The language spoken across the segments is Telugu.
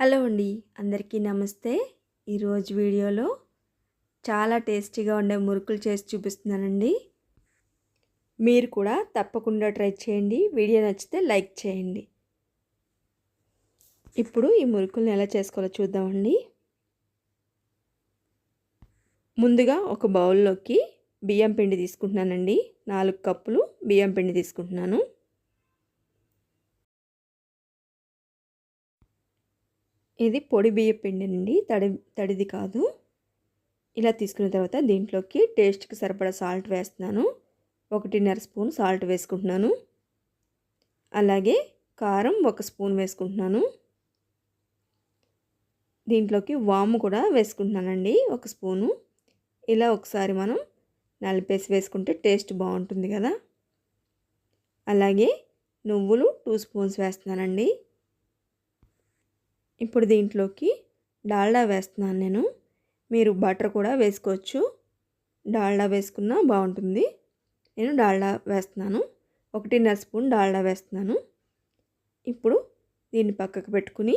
హలో అండి అందరికీ నమస్తే. ఈరోజు వీడియోలో చాలా టేస్టీగా ఉండే మురుకులు చేసి చూపిస్తున్నానండి. మీరు కూడా తప్పకుండా ట్రై చేయండి వీడియో నచ్చితే లైక్ చేయండి. ఇప్పుడు ఈ మురుకులను ఎలా చేసుకోవాలో చూద్దామండి. ముందుగా ఒక బౌల్లోకి బియ్యం పిండి తీసుకుంటున్నానండి. నాలుగు కప్పులు బియ్యం పిండి తీసుకుంటున్నాను. ఇది పొడి బియ్య పిండి తడి తడిది కాదు. ఇలా తీసుకున్న తర్వాత దీంట్లోకి టేస్ట్కి సరిపడా సాల్ట్ వేస్తున్నాను. ఒకటిన్నర స్పూన్ సాల్ట్ వేసుకుంటున్నాను. అలాగే కారం ఒక స్పూన్ వేసుకుంటున్నాను. దీంట్లోకి వాము కూడా వేసుకుంటున్నానండి ఒక స్పూను. ఇలా ఒకసారి మనం నలిపేసి వేసుకుంటే టేస్ట్ బాగుంటుంది కదా. అలాగే నువ్వులు టూ స్పూన్స్ వేస్తున్నానండి. ఇప్పుడు దీంట్లోకి డాల్డా వేస్తున్నాను నేను. మీరు బటర్ కూడా వేసుకోవచ్చు. డాల్డా వేసుకున్నా బాగుంటుంది. నేను డాల్డా వేస్తున్నాను. ఒకటిన్నర స్పూన్ డాల్డా వేస్తున్నాను. ఇప్పుడు దీన్ని పక్కకు పెట్టుకుని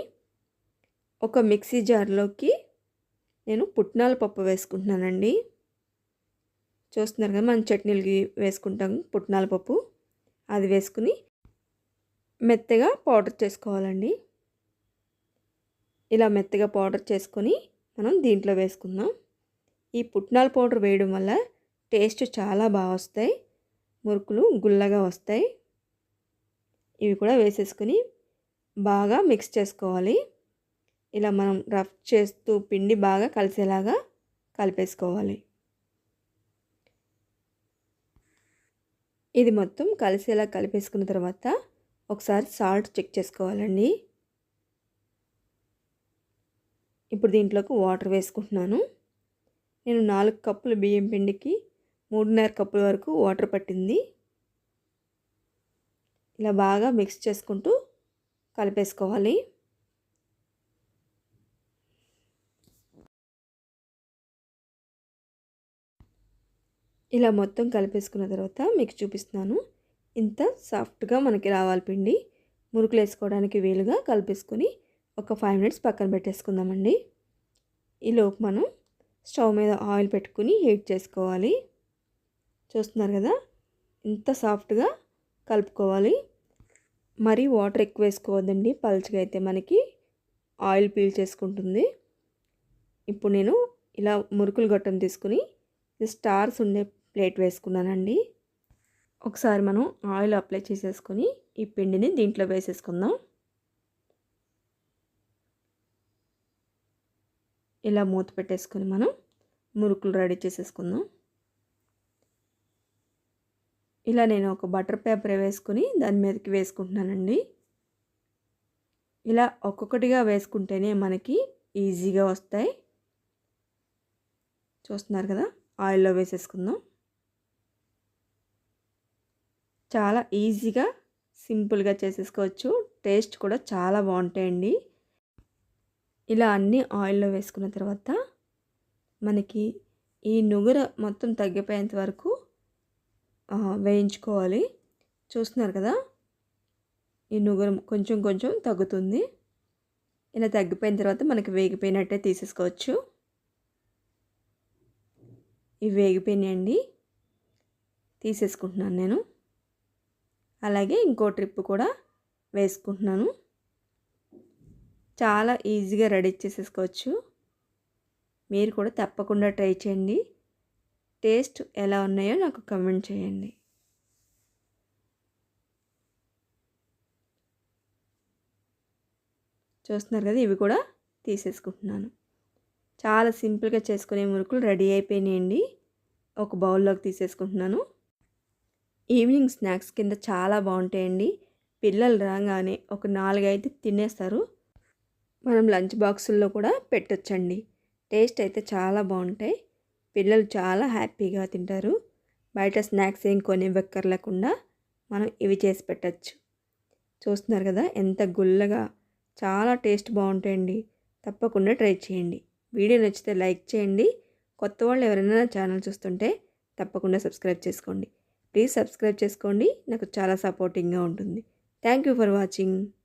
ఒక మిక్సీ జార్లోకి నేను పుట్నాల పప్పు వేసుకుంటున్నానండి. చూస్తున్నారు కదా మనం చట్నీలకి వేసుకుంటాం పుట్నాల పప్పు. అది వేసుకుని మెత్తగా పౌడర్ చేసుకోవాలండి. ఇలా మెత్తగా పౌడర్ చేసుకొని మనం దీంట్లో వేసుకుందాం. ఈ పుట్నాల పౌడర్ వేయడం వల్ల టేస్ట్ చాలా బాగా వస్తాయి. మురుకులు గుల్లగా వస్తాయి. ఇవి కూడా వేసేసుకొని బాగా మిక్స్ చేసుకోవాలి. ఇలా మనం రఫ్ చేస్తూ పిండి బాగా కలిసేలాగా కలిపేసుకోవాలి. ఇది మొత్తం కలిసేలా కలిపేసుకున్న తర్వాత ఒకసారి సాల్ట్ చెక్ చేసుకోవాలండి. ఇప్పుడు దీంట్లోకి వాటర్ వేసుకుంటున్నాను. నేను నాలుగు కప్పుల బియ్యం పిండికి మూడున్నర కప్పుల వరకు వాటర్ పట్టింది. ఇలా బాగా మిక్స్ చేసుకుంటూ కలిపేసుకోవాలి. ఇలా మొత్తం కలిపేసుకున్న తర్వాత మీకు చూపిస్తున్నాను. ఇంత సాఫ్ట్గా మనకి రావాలి పిండి. మురుకులు వేసుకోవడానికి వీలుగా కలిపేసుకొని ఒక ఫైవ్ మినిట్స్ పక్కన పెట్టేసుకుందామండి. ఈలోపు మనం స్టవ్ మీద ఆయిల్ పెట్టుకుని హీట్ చేసుకోవాలి. చూస్తున్నారు కదా? ఇంత సాఫ్ట్గా కలుపుకోవాలి. మరీ వాటర్ ఎక్కువ వేసుకోవద్దండి. పల్చగా అయితే మనకి ఆయిల్ పీల్ చేసుకుంటుంది. ఇప్పుడు నేను ఇలా మురుకులు గొట్టం తీసుకుని స్టార్స్ ఉండే ప్లేట్ వేసుకున్నానండి. ఒకసారి మనం ఆయిల్ అప్లై చేసేసుకొని ఈ పిండిని దీంట్లో వేసేసుకుందాం. ఇలా మూత పెట్టేసుకొని మనం మురుకులు రెడీ చేసేసుకుందాం. ఇలా నేను ఒక బటర్ పేపర్ వేసుకొని దాని మీదకి వేసుకుంటున్నానండి. ఇలా ఒక్కొక్కటిగా వేసుకుంటేనే మనకి ఈజీగా వస్తాయి. చూస్తున్నారు కదా ఆయిల్లో వేసేసుకుందాం. చాలా ఈజీగా సింపుల్గా చేసేసుకోవచ్చు. టేస్ట్ కూడా చాలా బాగుంటాయండి. ఇలా అన్నీ ఆయిల్లో వేసుకున్న తర్వాత మనకి ఈ నుగుర మొత్తం తగ్గిపోయేంత వరకు వేయించుకోవాలి. చూస్తున్నారు కదా? ఈ నుగుర కొంచెం కొంచెం తగ్గుతుంది. ఇలా తగ్గిపోయిన తర్వాత మనకి వేగిపోయినట్టే తీసేసుకోవచ్చు. ఇవి వేగిపోయినాయండి. తీసేసుకుంటున్నాను నేను. అలాగే ఇంకో ట్రిప్ కూడా వేసుకుంటున్నాను. చాలా ఈజీగా రెడీ చేసేసుకోవచ్చు. మీరు కూడా తప్పకుండా ట్రై చేయండి. టేస్ట్ ఎలా ఉన్నాయో నాకు కమెంట్ చేయండి. చూస్తున్నారు కదా ఇవి కూడా తీసేసుకుంటున్నాను. చాలా సింపుల్గా చేసుకునే మురుకులు రెడీ అయిపోయినాయండి. ఒక బౌల్లోకి తీసేసుకుంటున్నాను. ఈవినింగ్ స్నాక్స్ కింద చాలా బాగుంటాయండి. పిల్లలు రాగానే ఒక నాలుగైదు తినేస్తారు. మనం లంచ్ బాక్సుల్లో కూడా పెట్టొచ్చండి. టేస్ట్ అయితే చాలా బాగుంటాయి. పిల్లలు చాలా హ్యాపీగా తింటారు. బయట స్నాక్స్ ఏం కొని మనం ఇవి చేసి పెట్టచ్చు. చూస్తున్నారు కదా ఎంత గుల్లగా చాలా టేస్ట్ బాగుంటాయండి. తప్పకుండా ట్రై చేయండి. వీడియో నచ్చితే లైక్ చేయండి. కొత్త వాళ్ళు ఎవరైనా ఛానల్ చూస్తుంటే తప్పకుండా సబ్స్క్రైబ్ చేసుకోండి. ప్లీజ్ సబ్స్క్రైబ్ చేసుకోండి. నాకు చాలా సపోర్టింగ్గా ఉంటుంది. Thank you for watching.